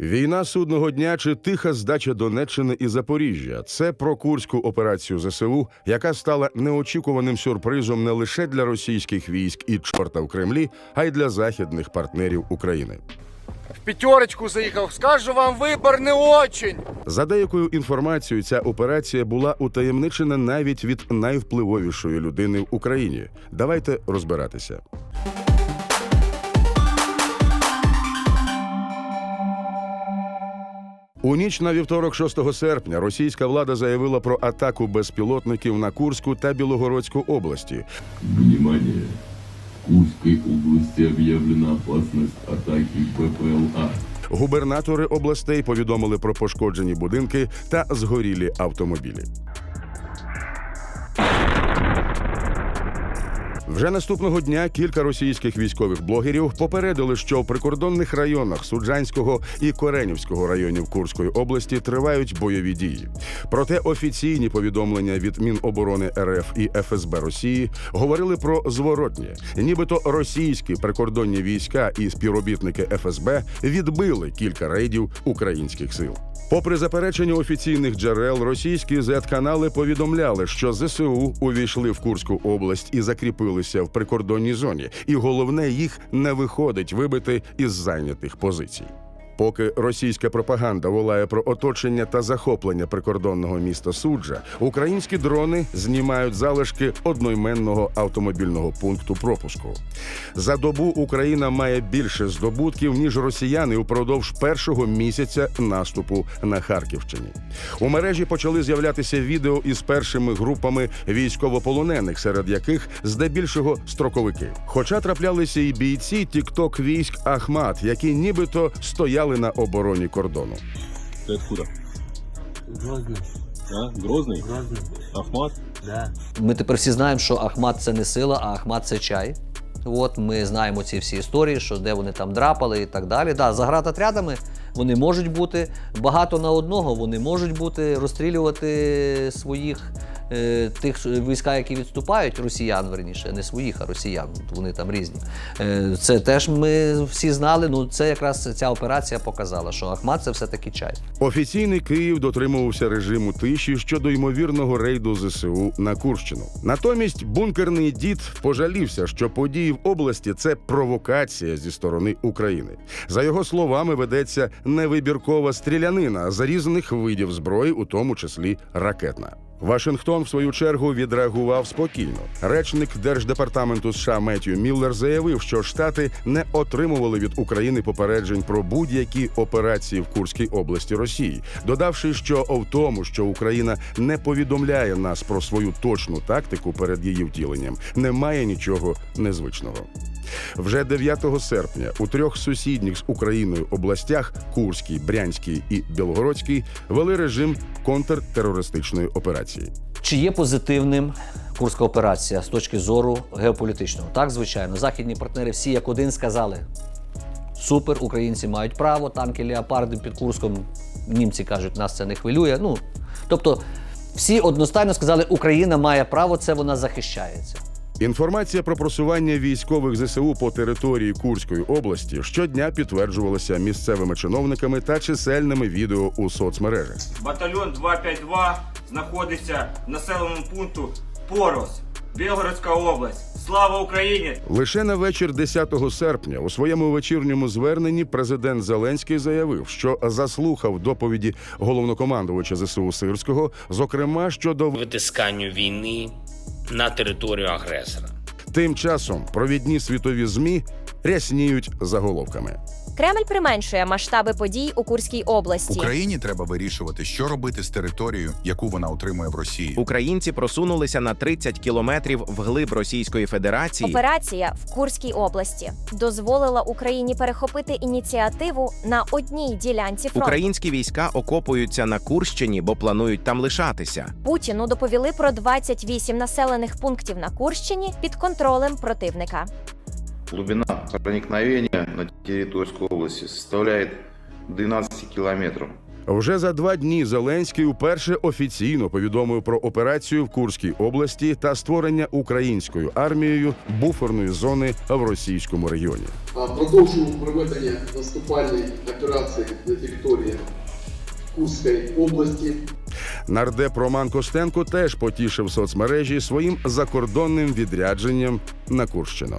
Війна судного дня чи тиха здача Донеччини і Запоріжжя це про курську операцію ЗСУ, яка стала неочікуваним сюрпризом не лише для російських військ і чорта в Кремлі, а й для західних партнерів України. В пятерочку заїхав. Скажу вам, вибор не очень. За деякою інформацією, ця операція була утаємничена навіть від найвпливовішої людини в Україні. Давайте розбиратися. У ніч на вівторок, 6 серпня, російська влада заявила про атаку безпілотників на Курську та Білогородську області. Внимание! Курській області об'явлена опасність атаки БПЛА. Губернатори областей повідомили про пошкоджені будинки та згорілі автомобілі. Вже наступного дня кілька російських військових блогерів попередили, що в прикордонних районах Суджанського і Коренівського районів Курської області тривають бойові дії. Проте офіційні повідомлення від Міноборони РФ і ФСБ Росії говорили про зворотнє, нібито російські прикордонні війська і співробітники ФСБ відбили кілька рейдів українських сил. Попри заперечення офіційних джерел, російські зет-канали повідомляли, що ЗСУ увійшли в Курську область і закріпилися в прикордонній зоні, і головне, їх не виходить вибити із зайнятих позицій. Поки російська пропаганда волає про оточення та захоплення прикордонного міста Суджа, українські дрони знімають залишки одноіменного автомобільного пункту пропуску. За добу Україна має більше здобутків ніж росіяни упродовж першого місяця наступу на Харківщині. У мережі почали з'являтися відео із першими групами військовополонених, серед яких здебільшого строковики. Хоча траплялися і бійці тікток військ Ахмат, які нібито стояли на обороні кордону. Ты откуда? Грозный, А? Грозный? Грозный, Ахмат? да. Ми тепер всі знаємо, що Ахмат це не сила, а Ахмат це чай. От ми знаємо ці всі історії, що де вони там драпали і так далі. Да, за гратотрядами вони можуть бути багато на одного, вони можуть бути розстрілювати своїх е, тих війська, які відступають, росіян, верніше, не своїх, а росіян. Вони там різні. Е, це теж ми всі знали. Ну це якраз ця операція показала, що Ахмат це все-таки чай. Офіційний Київ дотримувався режиму тиші щодо ймовірного рейду ЗСУ на Курщину. Натомість бункерний дід пожалівся, що події в області це провокація зі сторони України. За його словами, ведеться невибіркова стрілянина з різних видів зброї, у тому числі ракетна. Вашингтон, в свою чергу, відреагував спокійно. Речник держдепартаменту США Меттью Міллер заявив, що штати не отримували від України попереджень про будь-які операції в Курській області Росії, додавши, що в тому, що Україна не повідомляє нас про свою точну тактику перед її втіленням, немає нічого незвичного. Вже 9 серпня у трьох сусідніх з Україною областях Курській, Брянській і Білгородській вели режим контртерористичної операції. Чи є позитивним курська операція з точки зору геополітичного? Так, звичайно, західні партнери всі як один сказали: супер, українці мають право, танки леопарди під Курском. Німці кажуть, нас це не хвилює. Ну тобто, всі одностайно сказали, Україна має право, це вона захищається. Інформація про просування військових ЗСУ по території Курської області щодня підтверджувалася місцевими чиновниками та чисельними відео у соцмережах. Батальйон 252 знаходиться в населеному пункту Порос, Білгородська область. Слава Україні! Лише на вечір 10 серпня у своєму вечірньому зверненні президент Зеленський заявив, що заслухав доповіді головнокомандувача ЗСУ Сирського, зокрема щодо витисканню війни на територію агресора. тим часом провідні світові змі рясніють заголовками. Кремль применшує масштаби подій у Курській області. Україні треба вирішувати, що робити з територією, яку вона отримує в Росії. Українці просунулися на 30 кілометрів вглиб Російської Федерації. Операція в Курській області дозволила Україні перехопити ініціативу на одній ділянці фронту. Українські війська окопуються на Курщині, бо планують там лишатися. Путіну доповіли про 28 населених пунктів на Курщині під контролем противника. Глубина проникновения на территорию области составляет 12 километров. Вже за два дні Зеленський уперше офіційно повідомив про операцію в Курській області та створення українською армією буферної зони в російському регіоні. Продовжуємо проведення наступальної операції на території Курської області. Нардеп Роман Костенко теж потішив соцмережі своїм закордонним відрядженням на Курщину.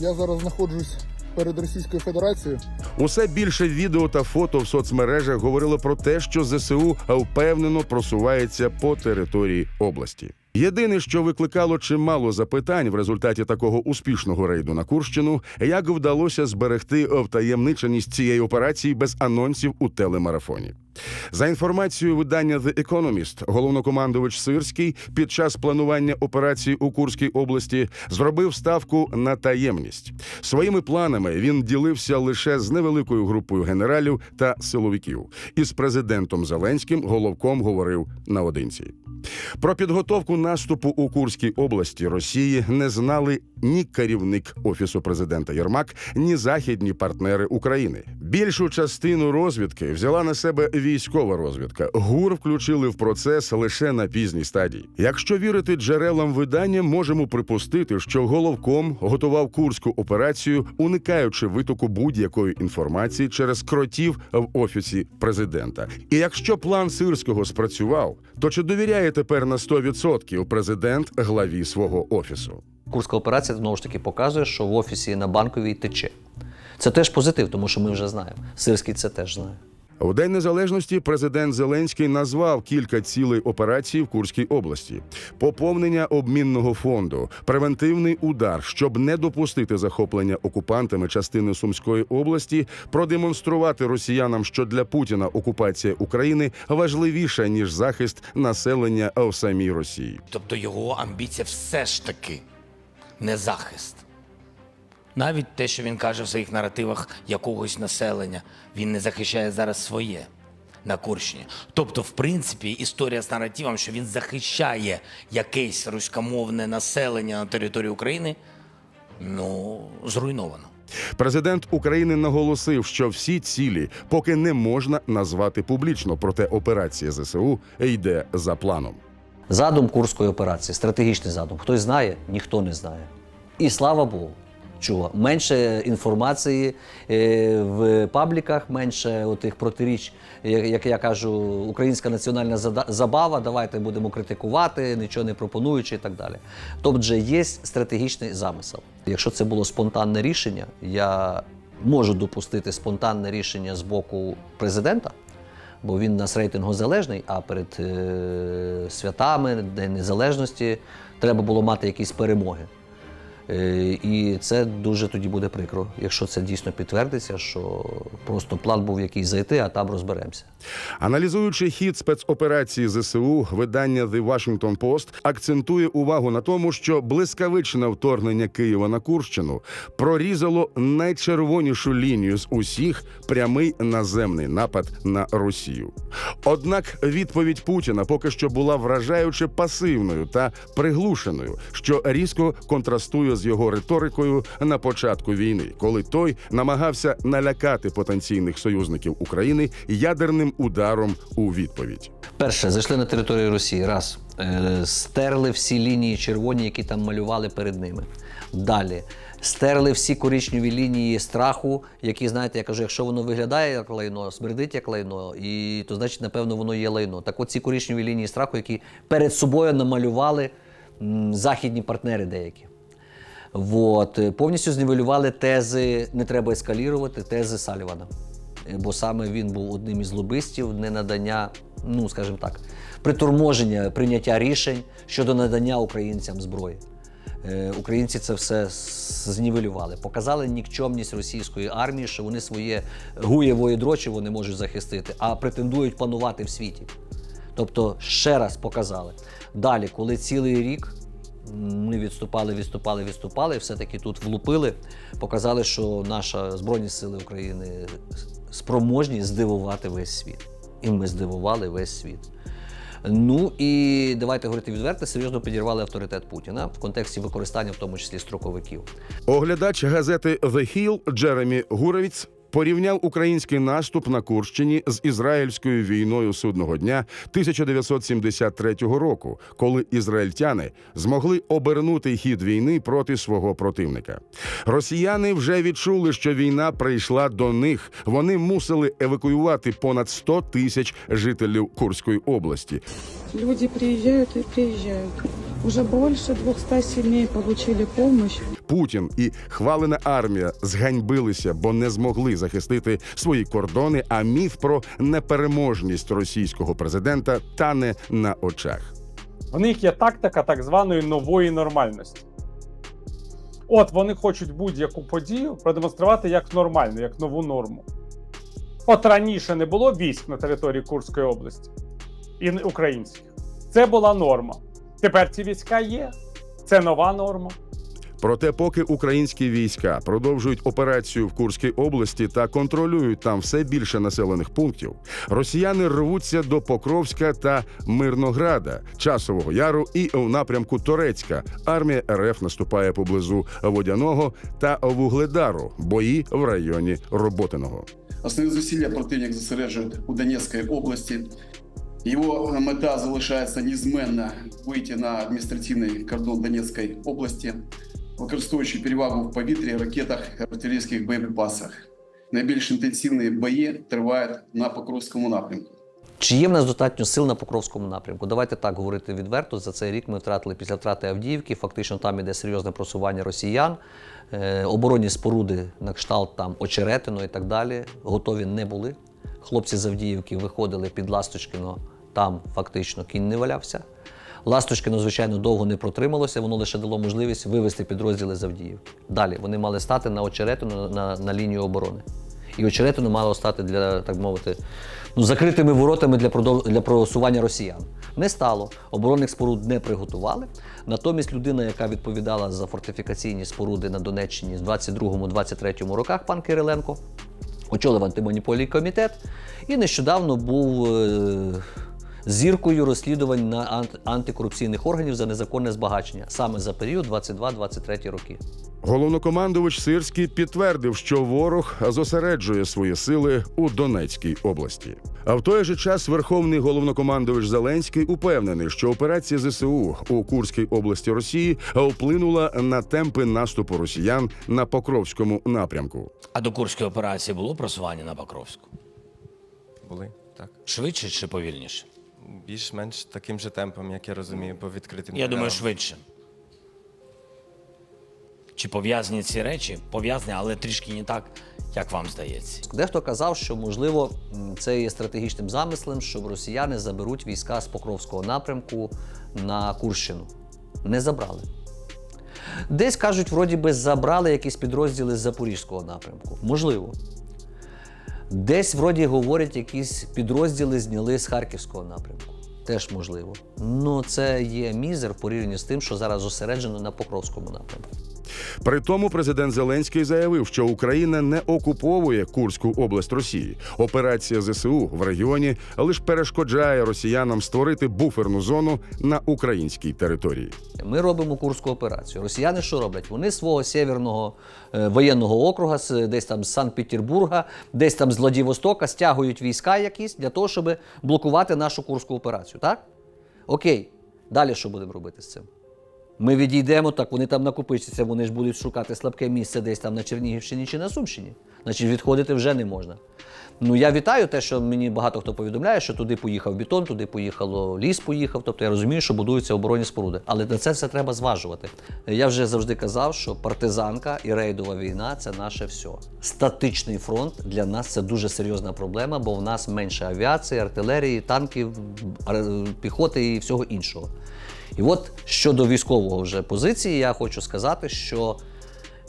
Я зараз знаходжусь перед Російською Федерацією. Усе більше відео та фото в соцмережах говорило про те, що ЗСУ впевнено просувається по території області. Єдине, що викликало чимало запитань в результаті такого успішного рейду на Курщину, як вдалося зберегти втаємниченість цієї операції без анонсів у телемарафоні. За інформацією видання The Economist, головнокомандувач Сирський під час планування операції у Курській області зробив ставку на таємність. Своїми планами він ділився лише з невеликою групою генералів та силовиків. Із президентом Зеленським головком говорив наодинці. Про підготовку наступу у Курській області Росії не знали ні керівник офісу президента Єрмак, ні західні партнери України. Більшу частину розвідки взяла на себе військова розвідка. ГУР включили в процес лише на пізній стадії. Якщо вірити джерелам видання, можемо припустити, що головком готував курську операцію, уникаючи витоку будь-якої інформації через кротів в офісі президента. І якщо план сирського спрацював, то чи довіряє тепер на 100% президент главі свого офісу? Курська операція знову ж таки показує, що в офісі на банковій тече. Це теж позитив, тому що ми вже знаємо. Сирський це теж знає. У День Незалежності президент Зеленський назвав кілька цілей операції в Курській області: поповнення обмінного фонду, превентивний удар, щоб не допустити захоплення окупантами частини Сумської області, продемонструвати росіянам, що для Путіна окупація України важливіша ніж захист населення в самій Росії. Тобто його амбіція все ж таки не захист. Навіть те, що він каже в своїх наративах якогось населення, він не захищає зараз своє на Курщині. Тобто, в принципі, історія з наративом, що він захищає якесь руськомовне населення на території України, ну, зруйновано. Президент України наголосив, що всі цілі поки не можна назвати публічно, проте операція ЗСУ йде за планом. Задум Курської операції, стратегічний задум. Хтось знає, ніхто не знає. І слава Богу. Чого? Менше інформації е, в пабліках, менше отих протиріч, як, як я кажу, українська національна забава, давайте будемо критикувати, нічого не пропонуючи і так далі. Тобто є стратегічний замисел. Якщо це було спонтанне рішення, я можу допустити спонтанне рішення з боку президента, бо він нас рейтингу залежний, а перед е, святами, День Незалежності, треба було мати якісь перемоги. Е, І це дуже тоді буде прикро, якщо це дійсно підтвердиться, що просто план був якийсь зайти, а там розберемося. Аналізуючи хід спецоперації ЗСУ, видання The Washington Post акцентує увагу на тому, що блискавичне вторгнення Києва на Курщину прорізало найчервонішу лінію з усіх прямий наземний напад на Росію. Однак відповідь Путіна поки що була вражаюче пасивною та приглушеною, що різко контрастує з його риторикою на початку війни, коли той намагався налякати потенційних союзників України ядерним ударом у відповідь. Перше, зайшли на територію Росії. Раз. Е, Стерли всі лінії червоні, які там малювали перед ними. Далі. Стерли всі коричневі лінії страху, які, знаєте, я кажу, якщо воно виглядає як лайно, смердить як лайно, і то значить, напевно, воно є лайно. Так от ці коричневі лінії страху, які перед собою намалювали західні партнери деякі. Вот. е, Повністю знівелювали тези не треба ескалірувати, тези Салівана. Е, Бо саме він був одним із лобистів ненадання, ну скажімо так, приторможення прийняття рішень щодо надання українцям зброї. Е, Українці це все знівелювали, показали нікчомність російської армії, що вони своє гуєвої дрочі вони можуть захистити, а претендують панувати в світі. Тобто ще раз показали. Далі, коли цілий рік ми відступали, відступали, відступали, все-таки тут влупили, показали, що наша Збройні Сили України спроможні здивувати весь світ. І ми здивували весь світ. Ну і давайте говорити відверто, серйозно підірвали авторитет Путіна в контексті використання, в тому числі строковиків. Оглядач газети The Hill Джеремі Гуровіц порівняв український наступ на Курщині з ізраїльською війною судного дня 1973 року, коли ізраїльтяни змогли обернути хід війни проти свого противника. Росіяни вже відчули, що війна прийшла до них. Вони мусили евакуювати понад 100 тисяч жителів Курської області. Люди приезжают и приезжают. Уже больше 200 семей получили помощь. Путін і хвалена армія зганьбилися, бо не змогли захистити свої кордони. А міф про непереможність російського президента тане на очах. В них є тактика так званої нової нормальності. От вони хочуть будь-яку подію продемонструвати як нормальну, як нову норму. От раніше не було військ на території Курської області і українських. Це була норма. Тепер ці війська є. Це нова норма. Проте, поки українські війська продовжують операцію в Курській області та контролюють там все більше населених пунктів, росіяни рвуться до Покровська та Мирнограда, Часового Яру і в напрямку Торецька. Армія РФ наступає поблизу Водяного та Вугледару. Бої в районі Роботиного. Основні зусилля противник зосереджує у Донецькій області. Його мета залишається незмінна вийти на адміністративний кордон Донецької області, використовуючи перевагу в повітрі, ракетах, артилерійських боєприпасах. Найбільш інтенсивні бої тривають на Покровському напрямку. Чи є в нас достатньо сил на Покровському напрямку? Давайте так говорити відверто. За цей рік ми втратили після втрати Авдіївки. Фактично там іде серйозне просування росіян. Е, оборонні споруди на кшталт там Очеретино і так далі готові не були. Хлопці з Авдіївки виходили під Ласточкино, там фактично кінь не валявся. Ласточкино, звичайно, довго не протрималося, воно лише дало можливість вивести підрозділи з. Далі вони мали стати на Очеретино на, на лінію оборони. І очеретину мало стати для, так мовити, ну, закритими воротами для, продов... для просування росіян. Не стало. Оборонних споруд не приготували. Натомість людина, яка відповідала за фортифікаційні споруди на Донеччині з 22-23 роках, пан Кириленко, очолив антимонопольний комітет і нещодавно був е, зіркою розслідувань на ант- антикорупційних органів за незаконне збагачення саме за період 22-23 роки. Головнокомандувач Сирський підтвердив, що ворог зосереджує свої сили у Донецькій області. А в той же час верховний головнокомандувач Зеленський упевнений, що операція ЗСУ у Курській області Росії вплинула на темпи наступу росіян на Покровському напрямку. А до Курської операції було просування на Покровську? Були, так. Швидше чи повільніше? Більш-менш таким же темпом, як я розумію, по відкритим Я думаю, швидше. Чи пов'язані ці речі? Пов'язані, але трішки не так, як вам здається. Дехто казав, що можливо це є стратегічним замислом, щоб росіяни заберуть війська з Покровського напрямку на Курщину. Не забрали. Десь кажуть, вроді би забрали якісь підрозділи з Запорізького напрямку. Можливо. Десь вроді говорять, якісь підрозділи зняли з Харківського напрямку. Теж можливо. Ну це є мізер в порівнянні з тим, що зараз зосереджено на Покровському напрямку. При тому президент Зеленський заявив, що Україна не окуповує Курську область Росії. Операція ЗСУ в регіоні лише перешкоджає росіянам створити буферну зону на українській території. Ми робимо курську операцію. Росіяни що роблять? Вони свого сєвєрного е, воєнного округа, десь там з Санкт-Петербурга, десь там з Владивостока стягують війська якісь для того, щоб блокувати нашу курську операцію. Так? Окей. Далі що будемо робити з цим? Ми відійдемо, так вони там накопичаться, вони ж будуть шукати слабке місце десь там на Чернігівщині чи на Сумщині. Значить, відходити вже не можна. Ну я вітаю те, що мені багато хто повідомляє, що туди поїхав бетон, туди поїхало ліс, поїхав. Тобто я розумію, що будуються оборонні споруди. Але на це все треба зважувати. Я вже завжди казав, що партизанка і рейдова війна це наше все. Статичний фронт для нас це дуже серйозна проблема, бо в нас менше авіації, артилерії, танків, піхоти і всього іншого. І от щодо військового вже позиції, я хочу сказати, що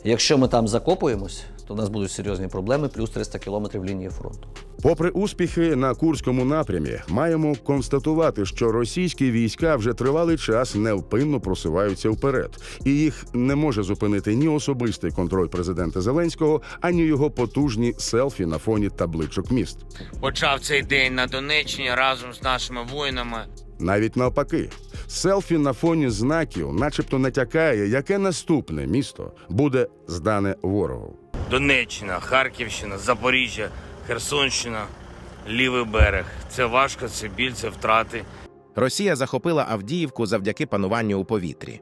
якщо ми там закопуємось, то в нас будуть серйозні проблеми, плюс 300 кілометрів лінії фронту. Попри успіхи на Курському напрямі, маємо констатувати, що російські війська вже тривалий час невпинно просуваються вперед, і їх не може зупинити ні особистий контроль президента Зеленського, ані його потужні селфі на фоні табличок міст. Почав цей день на Донеччині разом з нашими воїнами. Навіть навпаки, селфі на фоні знаків, начебто, натякає, яке наступне місто буде здане ворогу. Донеччина, Харківщина, Запоріжжя, Херсонщина, лівий берег. Це важко, це біль, це втрати. Росія захопила Авдіївку завдяки пануванню у повітрі.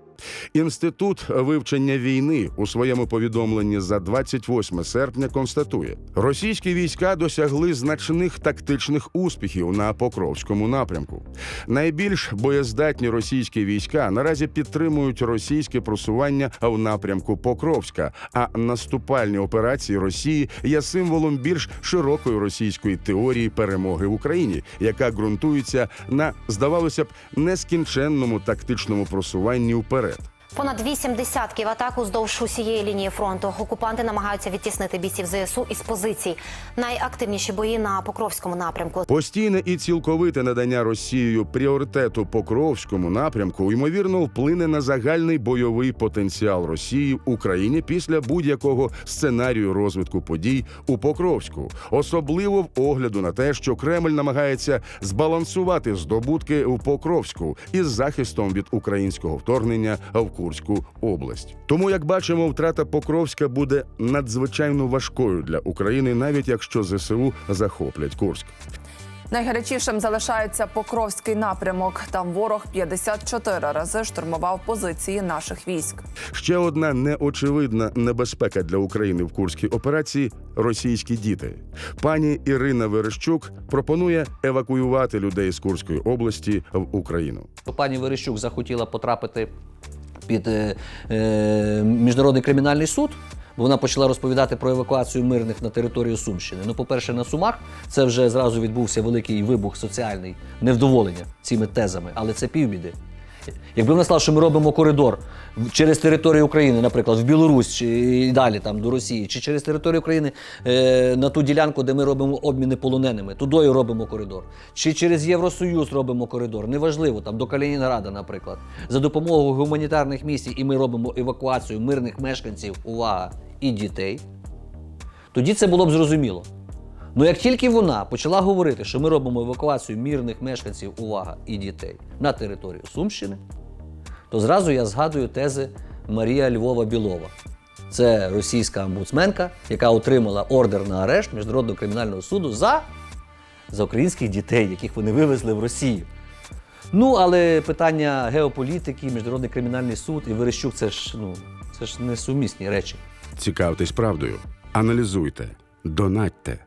Інститут вивчення війни у своєму повідомленні за 28 серпня констатує: російські війська досягли значних тактичних успіхів на Покровському напрямку. Найбільш боєздатні російські війська наразі підтримують російське просування в напрямку Покровська. А наступальні операції Росії є символом більш широкої російської теорії перемоги в Україні, яка ґрунтується на здавалося б нескінченному тактичному просуванні вперед. Понад вісім десятків атак уздовж усієї лінії фронту. Окупанти намагаються відтіснити бійців ЗСУ із позицій. Найактивніші бої на Покровському напрямку. Постійне і цілковите надання Росією пріоритету Покровському напрямку ймовірно вплине на загальний бойовий потенціал Росії в Україні після будь-якого сценарію розвитку подій у Покровську, особливо в огляду на те, що Кремль намагається збалансувати здобутки у Покровську із захистом від українського вторгнення в Курську область. Тому, як бачимо, втрата Покровська буде надзвичайно важкою для України, навіть якщо ЗСУ захоплять Курськ. Найгарячішим залишається Покровський напрямок. Там ворог 54 рази штурмував позиції наших військ. Ще одна неочевидна небезпека для України в курській операції російські діти. Пані Ірина Верещук пропонує евакуювати людей з Курської області в Україну. Пані Верещук захотіла потрапити під е, е, міжнародний кримінальний суд. Бо вона почала розповідати про евакуацію мирних на територію Сумщини. Ну, по-перше, на Сумах це вже зразу відбувся великий вибух соціальний невдоволення цими тезами, але це півбіди. Якби вона сказала, що ми робимо коридор через територію України, наприклад, в Білорусь чи і далі там до Росії, чи через територію України е, на ту ділянку, де ми робимо обміни полоненими, тудою робимо коридор, чи через Євросоюз робимо коридор, неважливо, там до Калінінграда, наприклад, за допомогою гуманітарних місій, і ми робимо евакуацію мирних мешканців, увага, і дітей. Тоді це було б зрозуміло. Ну як тільки вона почала говорити, що ми робимо евакуацію мирних мешканців, увага, і дітей на територію Сумщини, то зразу я згадую тези Марія Львова Білова. Це російська омбудсменка, яка отримала ордер на арешт Міжнародного кримінального суду за, за українських дітей, яких вони вивезли в Росію. Ну, але питання геополітики, Міжнародний кримінальний суд і Верещук це ж ну, це ж несумісні речі. Цікавтесь правдою, аналізуйте, донатьте,